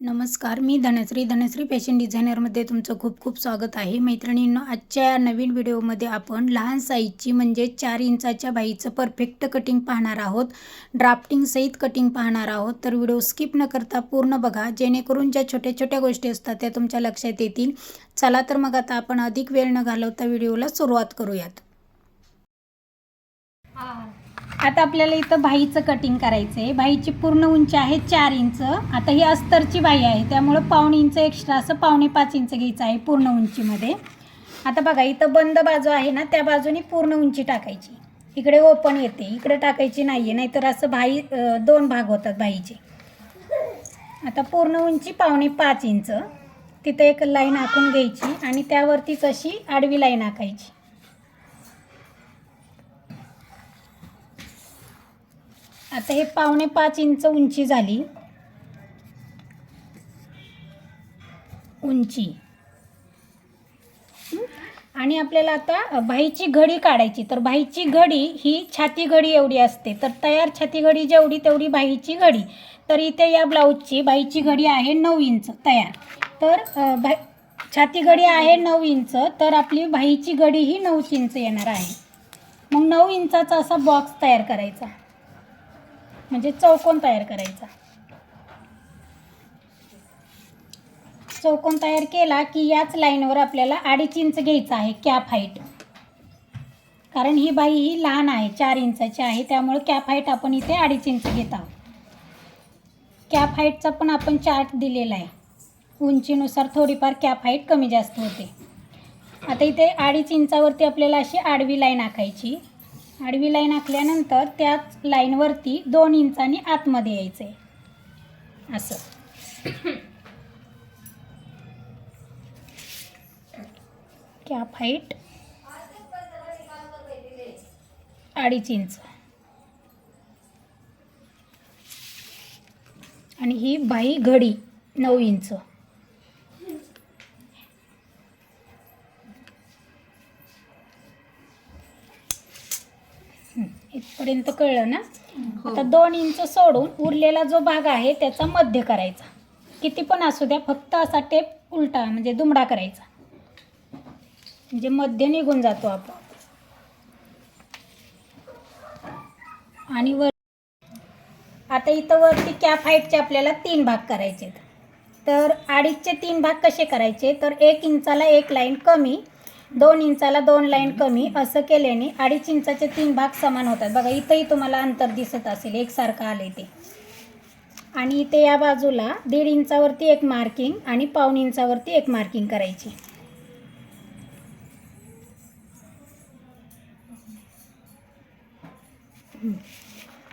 नमस्कार मी धनश्री. धनश्री फॅशन डिझायनरमध्ये तुमचं खूप खूप स्वागत आहे. मैत्रिणींनो आजच्या या नवीन व्हिडिओमध्ये आपण लहान साईजची म्हणजे चार इंचाच्या बाईचं परफेक्ट कटिंग पाहणार आहोत. ड्राफ्टिंग सहित कटिंग पाहणार आहोत. तर व्हिडिओ स्किप न करता पूर्ण बघा. जेणेकरून ज्या छोट्या छोट्या गोष्टी असतात त्या तुमच्या लक्षात येतील. चला तर मग आता आपण अधिक वेळ न घालवता व्हिडिओला सुरुवात करूयात. आता आपल्याला इथं भाईचं कटिंग करायचं आहे भाईची पूर्ण उंची आहे चार इंच. आता ही अस्तरची बाई आहे. त्यामुळं पावणे इंच एक्स्ट्रा असं पावणे पाच इंच घ्यायचं आहे पूर्ण उंचीमध्ये. आता बघा इथं बंद बाजू आहे ना त्या बाजूने पूर्ण उंची टाकायची. इकडे ओपन येते. इकडे टाकायची नाही आहे नाहीतर असं भाई दोन भाग होतात भाईचे. आता पूर्ण उंची पावणे पाच इंच. तिथं एक लाईन आखून घ्यायची आणि त्यावरतीच अशी आडवी लाईन आखायची. आता हे पावणे पाच इंच उंची झाली. उंची. आणि आपल्याला आता भाईची घडी काढायची. तर भाईची घडी ही छाती घडी एवढी असते. तर तयार छाती घडी जेवढी तेवढी भाईची घडी. तर इथे या ब्लाऊजची बाईची घडी आहे नऊ इंच तयार. तर भा छाती घडी आहे नऊ इंच. तर आपली भाईची घडी ही नऊच इंच येणार आहे. मग नऊ इंचाचा असा बॉक्स तयार करायचा. म्हणजे चौकोन तयार करायचा? चौकोन तयार केला की याच लाईनवर आपल्याला अडीच इंच घ्यायचं आहे कॅप हाईट. कारण ही बाई ही लहान आहे चार इंचाची आहे त्यामुळे कॅप हाईट आपण इथे अडीच इंच घेत आहोत. कॅप हाईटचा पण आपण चार्ट दिलेला आहे. उंचीनुसार थोडीफार कॅप हाईट कमी जास्त होते. आता इथे अडीच इंचावरती आपल्याला अशी आडवी लाईन आखायची. आडवी लाईन आखल्यानंतर त्याच लाईनवरती दोन इंचांनी आतमध्ये यायचं आहे असं. कॅप हाईट अडीच इंच. आणि ही बाई घडी नऊ इंच. इथपर्यंत कळलं ना? आता दोन इंच सोडून उरलेला जो भाग आहे त्याचा मध्य करायचा. किती पण असू द्या फक्त असा टेप उलटा म्हणजे दुमडा करायचा. म्हणजे मध्य निघून जातो आपण. आणि वर आता इथं वरती कॅप हाईटचे आपल्याला तीन भाग करायचे. तर अडीचचे तीन भाग कसे करायचे? तर एक इंचाला एक लाईन कमी दोन इंचाला दोन लाईन कमी असं केल्याने अडीच इंचाचे तीन भाग समान होतात. बघा इथंही तुम्हाला अंतर दिसत असेल. एकसारखं आले ते. आणि इथे या बाजूला दीड इंचावरती एक मार्किंग आणि पाऊण इंचावरती एक मार्किंग करायची.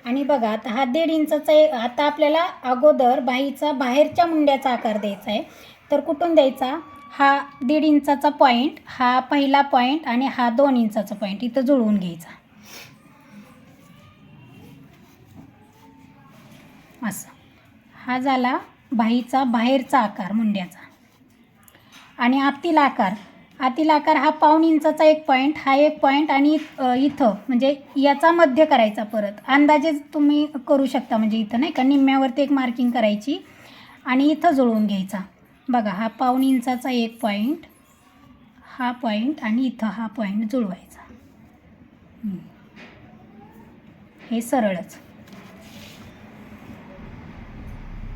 आणि बघा आता हा दीड इंचाचा एक आता आपल्याला अगोदर बाईचा बाहेरच्या मुंड्याचा आकार द्यायचा आहे. तर कुठून द्यायचा? हा दीड इंचाचा पॉईंट हा पहिला पॉईंट आणि हा दोन इंचाचा पॉईंट इथं जुळवून घ्यायचा. असं. हा झाला भाईचा बाहेरचा आकार मुंड्याचा. आणि आतील आकार. आतील आकार हा पाऊण इंचाचा एक पॉईंट हा एक पॉईंट आणि इथं म्हणजे याचा मध्य करायचा परत. अंदाजे तुम्ही करू शकता म्हणजे इथं नाही का? निम्म्यावरती एक मार्किंग करायची आणि इथं जुळवून घ्यायचा. बघा हा पाऊण इंचाचा एक पॉईंट हा पॉईंट आणि इथं हा पॉईंट जुळवायचा. हे सरळच.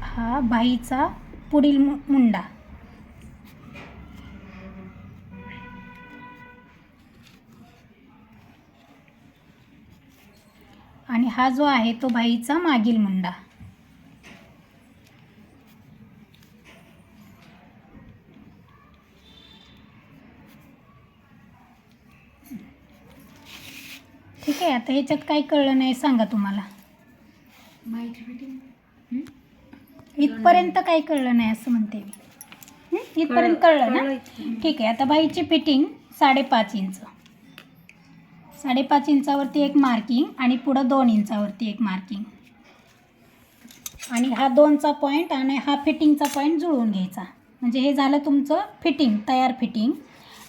हा बाईचा पुढील मु मुंडा. आणि हा जो आहे तो बाईचा मागील मुंडा. ठीक आहे आता ह्याच्यात काही कळलं नाही सांगा तुम्हाला? इथपर्यंत काही कळलं नाही असं म्हणते मी? इथपर्यंत कळलं ना? ठीक आहे आता बाईची फिटिंग साडेपाच इंच. साडेपाच इंचावरती एक मार्किंग आणि पुढं दोन इंचावरती एक मार्किंग. आणि हा दोनचा पॉईंट आणि हा फिटिंगचा पॉईंट जुळवून घ्यायचा. म्हणजे हे झालं तुमचं फिटिंग तयार फिटिंग.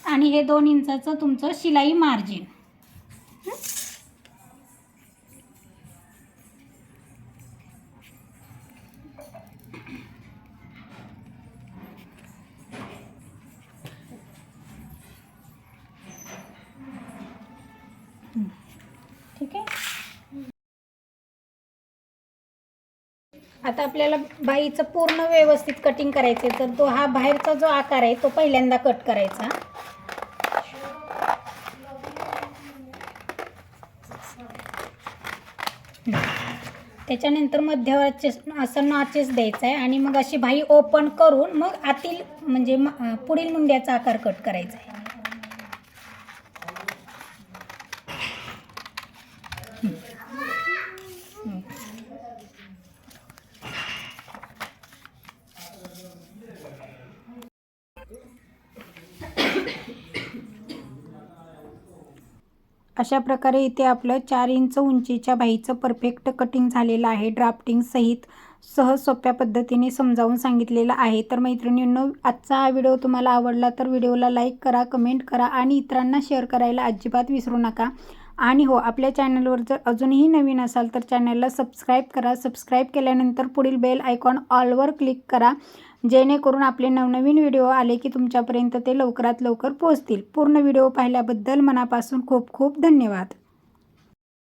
आणि हे दोन इंचाचं तुमचं शिलाई मार्जिन. आता आपल्याला बाईचं पूर्ण व्यवस्थित कटिंग करायचं आहे तर तो हा बाहेरचा जो आकार आहे तो पहिल्यांदा कट करायचा. त्याच्यानंतर मध्यावरचे असं नॉचेस द्यायचा आहे आणि मग अशी बाई ओपन करून मग आतील म्हणजे पुढील मुंड्याचा आकार कट करायचा आहे अशा प्रकारे इथे आपलं चार इंच उंचीच्या बाईचं परफेक्ट कटिंग झालेलं आहे. ड्राफ्टिंग सहित सहज सोप्या पद्धतीने समजावून सांगितलेलं आहे. तर मैत्रिणींनो आजचा हा व्हिडिओ तुम्हाला आवडला तर व्हिडिओला लाईक करा कमेंट करा आणि इतरांना शेअर करायला अजिबात विसरू नका. आणि हो आपल्या चॅनलवर जर अजूनही नवीन असाल तर चॅनलला सबस्क्राईब करा. सबस्क्राईब केल्यानंतर पुढील बेल आयकॉन ऑलवर क्लिक करा. जेणेकरून आपले नवनवीन व्हिडिओ आले की तुमच्यापर्यंत ते लवकरात लवकर पोहोचतील. पूर्ण व्हिडिओ पाहिल्याबद्दल मनापासून खूप खूप धन्यवाद.